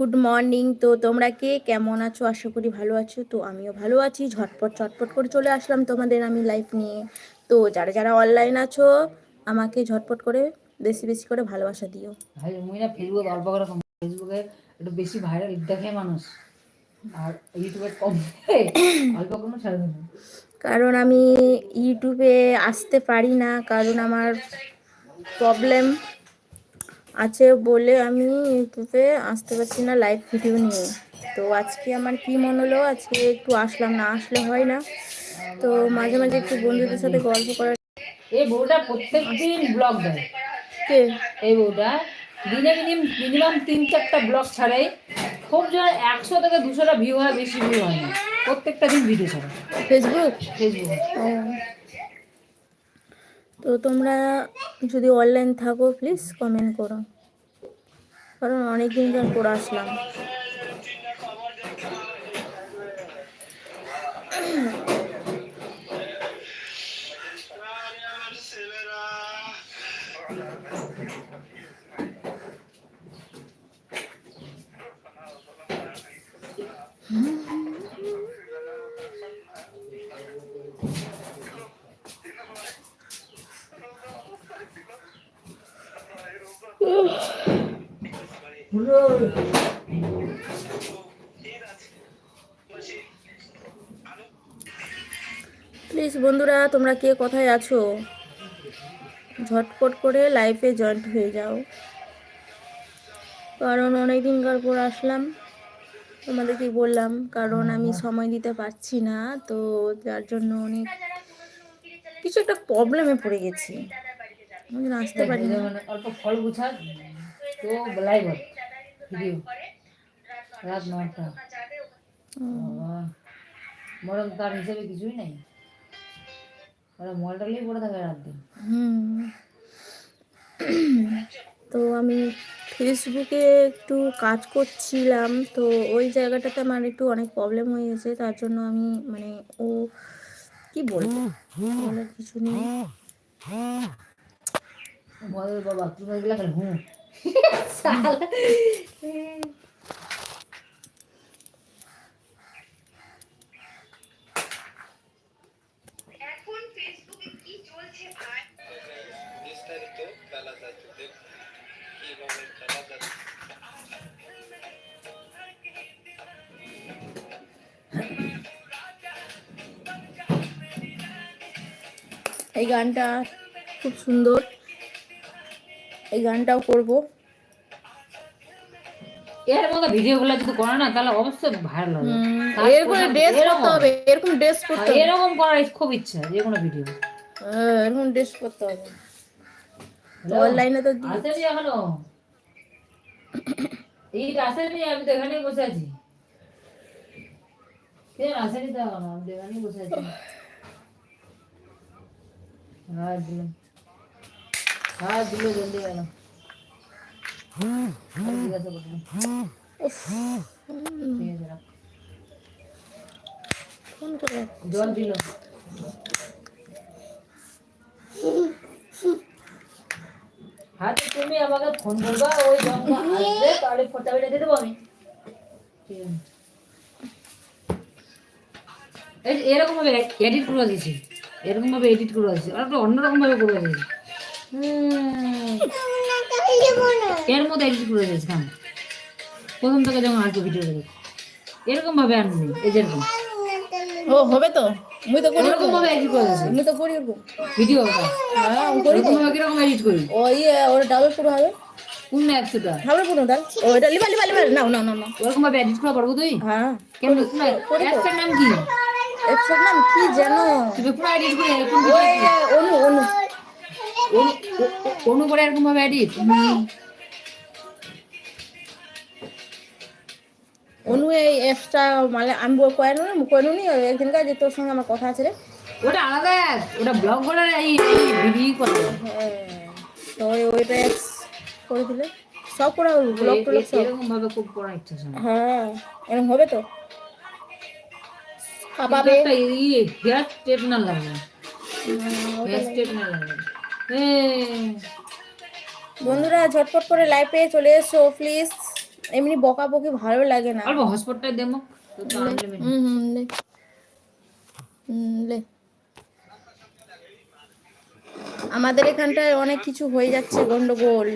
Good morning তো তোমরা কে? কেমন আছো? আশা করি ভালো আছো। তো আমিও ভালো আছি। ঝটপট চটপট করে চলে আসলাম তোমাদের আমি লাইফ নিয়ে। তো যারা যারা অনলাইন আছো আমাকে ঝটপট করে বেশি বেশি করে ভালোবাসা দিও। ভাই মুই না ফেসবুক অল্প করে কম ফেসবুকে একটু বেশি ভাইরাল দেখে মানুষ। আর ইউটিউবে কম অল্প দেবে কারণ আমি ইউটিউবে আসতে পারি না। কারণ আমার প্রবলেম আছে বলে আমি ইউটিউবে আসতে পারছি না লাইভ ভিডিও নিয়ে। তো আজকে আমার কি মন হলো? আজকে একটু আসলাম না আসলে হয় না। তো মাঝে মাঝে একটু বন্ধুদের সাথে গল্প করার এই বউটা প্রত্যেক দিন ব্লগ দেয়। কে? এই বউটা দিনে মিনিমাম মিনিমাম তিন চারটা ব্লগ ছাড়াই খুব যেন একশো থেকে দুশোটা ভিউ হয় বেশি ভিউ হয় না। প্রত্যেকটা দিন ভিডিও ছাড়ে। Facebook Facebook. তো তোমরা যদি অনলাইন থাকো প্লিজ কমেন্ট করো। কারণ অনেক দিন পড়ে আসলাম। প্লিজ বন্ধুরা, তোমরা কে কোথায় আছো? ঝটপট করে লাইফে জয়েন্ট হয়ে যাও। কারণ অনেক দিনকার পর আসলাম, তোমাদেরকে বললাম, কারণ আমি সময় দিতে পারছি না, তো যার জন্য অনেক কিছু একটা প্রবলেমে পড়ে গেছি। আসতে পারি না অল্প ফল গুছা তো লাইভ রাত নটা মরম তার হিসেবে কিছুই নাই। ওরা মলটালেই পড়ে থাকে রাত দিন। তো আমি ফেসবুকে একটু কাজ করছিলাম তো ওই জায়গাটাতে আমার একটু অনেক প্রবলেম হয়ে গেছে তার জন্য আমি মানে ও কি বলব? কিছু নেই। মদের বাবা তুমি এই গানটা খুব সুন্দর। এই গানটাও করব। এর মতো ভিডিও গুলো যদি করে না তাহলে অবশ্যই ভাইরাল হবে। এরকম ড্রেস করতে হবে এরকম ড্রেস করতে হবে। এরকম করার খুব ইচ্ছা যে কোনো ভিডিও হ্যাঁ, এরকম ড্রেস করতে হবে। অনলাইনে তো এখনও? এই আসেনি আমি তো এখানেই বসে আছি। কে তো এখনও? আমি তো এখানেই বসে আছি। হ্যাঁ দিল হ্যাঁ দিল জল দিল। হ্যাঁ তুমি আমাকে ফোন করবা, ওই তাহলে ফোনটা বেটে দিয়ে দেবো আমি। এরকম ভাবে এডিট করে দিয়েছি। এরকম ভাবে এডিট করে দিয়েছি। আর একটু অন্যরকম ভাবে করে দিয়েছি। এর মধ্যে এডিট করে দিয়েছি কেন প্রথম থেকে যখন আসবে ভিডিও দেখে এরকম ভাবে আনবি এই যেরকম ও হবে তো। মুই তো করি এরকম ভাবে এডিট করে দিয়েছি আমি তো করি ওরকম ভিডিও হ্যাঁ করি তো। এরকম ভাবে কীরকম এডিট করি ওই ওর ডাবল পুরো হবে। কোন অ্যাপসটা ডাবল পুরো ডাল। ও এটা লিবা লিবা লিবা। নাও নাও নাও নাও। ওরকম ভাবে এডিট করা পারব তুই? হ্যাঁ। কেমন অ্যাপসটার নাম কি? এর নাম কি জানো তুই পুরো এডিট করে এরকম ওই অনু অনু। অনু- করে এরকম ভাবে এডিট অনু এই অ্যাপসটা মানে আমি কয়নো না কয়নো নি একদিনকার যে তোর সঙ্গে আমার কথা আছে রে। ওটা আলাদা ওটা ব্লগ করে এই ভিডিও করে হ্যাঁ তো ওই ওইটা অ্যাপস করে দিলে। সব করে ব্লগ টলগ সব। এরকম ভাবে খুব করার ইচ্ছা আছে হ্যাঁ এরকম হবে তো? কাঁপাবে একটা ইয়ে হেয়ার স্ট্রেটনার লাগবে হেয়ার স্ট্রেটনার লাগবে এ, বন্ধুরা ঝটপট করে লাইভে চলে এসো প্লিজ এমনি বকা বকি ভালো লাগে না। অল্প দেবো। আনলে মেয়ে। হুম হুম লে। লে। আমাদের এখানটায় অনেক কিছু হয়ে যাচ্ছে গন্ডগোল।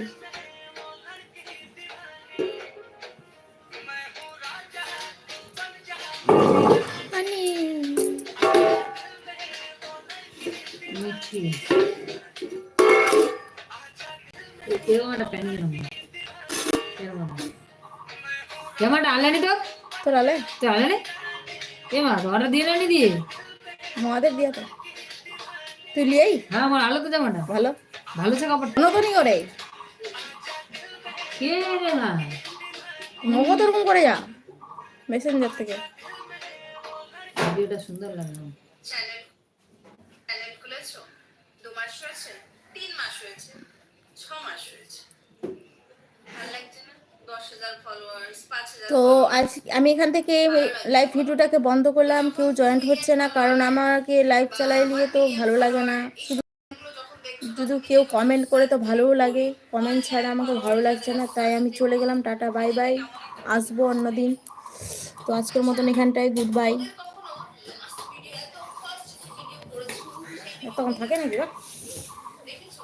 তো তোর আলে তুই আনলানি এ মা অর্ডার দিয়ে নানি দিয়ে তো তুই লিয়েই হ্যাঁ আমার আলো তো জামাটা ভালো ভালো আছে কাপড়টা নতুনই করে কে রে মা নগদ ওরকম করে যা মেসেঞ্জার থেকে ভিডিওটা সুন্দর লাগল চ্যানেল খুলেছো দু মাস হয়েছে তিন মাস হয়েছে। মাস হয়েছে। তো আজ আমি এখান থেকে লাইভ ভিডিওটাকে বন্ধ করলাম কেউ জয়েন্ট হচ্ছে না কারণ আমাকে লাইভ চালাই নিয়ে তো ভালো লাগে না। শুধু যদি কেউ কমেন্ট করে তো ভালোও লাগে কমেন্ট ছাড়া আমাকে ভালো লাগছে না তাই আমি চলে গেলাম টাটা বাই বাই আসব অন্যদিন। তো আজকের মতন এখানটায় গুড বাই তখন থাকে নাকি